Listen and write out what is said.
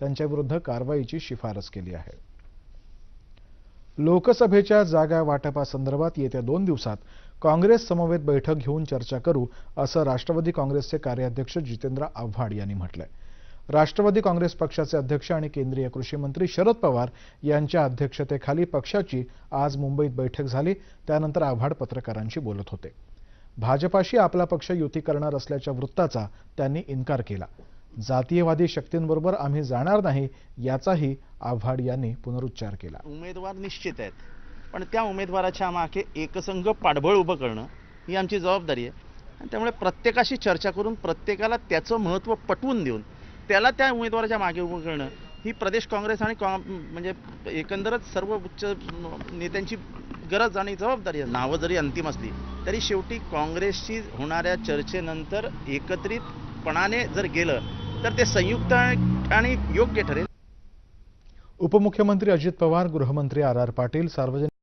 त्यांच्याविरुद्ध कारवाईची शिफारस केली आहे. लोकसभेच्या जागा वाटपासंदर्भात येत्या दोन दिवसात काँग्रेस समवेत बैठक घेऊन चर्चा करू असं राष्ट्रवादी काँग्रेसचे कार्याध्यक्ष जितेंद्र आव्हाड यांनी म्हटलंय. राष्ट्रवादी काँग्रेस पक्षाचे अध्यक्ष आणि केंद्रीय कृषी मंत्री शरद पवार यांच्या अध्यक्षतेखाली पक्षाची आज मुंबईत बैठक झाली त्यानंतर आव्हाड पत्रकारांशी बोलत होते. भाजपाशी आपला पक्ष युती करणार असल्याच्या वृत्ताचा त्यांनी इन्कार केला. जातीयवादी शक्तींबरोबर आम्ही जाणार नाही याचाही आव्हाड यांनी पुनरुच्चार केला. उमेदवार निश्चित आहेत. पण त्या उमेदवाराच्या मागे एकसंघ पाठबळ उभं करणं ही आमची जबाबदारी आहे. आणि त्यामुळे प्रत्येकाशी चर्चा करून प्रत्येकाला त्याचं महत्त्व पटवून देऊन त्याला त्या उमेदवाराच्या मागे उभं करणं ही प्रदेश काँग्रेस आणि कॉ म्हणजे एकंदरच सर्व उच्च नेत्यांची गरज आणि जबाबदारी आहे. नावं जरी अंतिम असली तरी शेवटी काँग्रेसशी होणाऱ्या चर्चेनंतर एकत्रितपणाने जर गेलं तर ते संयुक्त आणि योग्य ठरेल. उपमुख्यमंत्री अजित पवार गृहमंत्री आर आर पाटील सार्वजनिक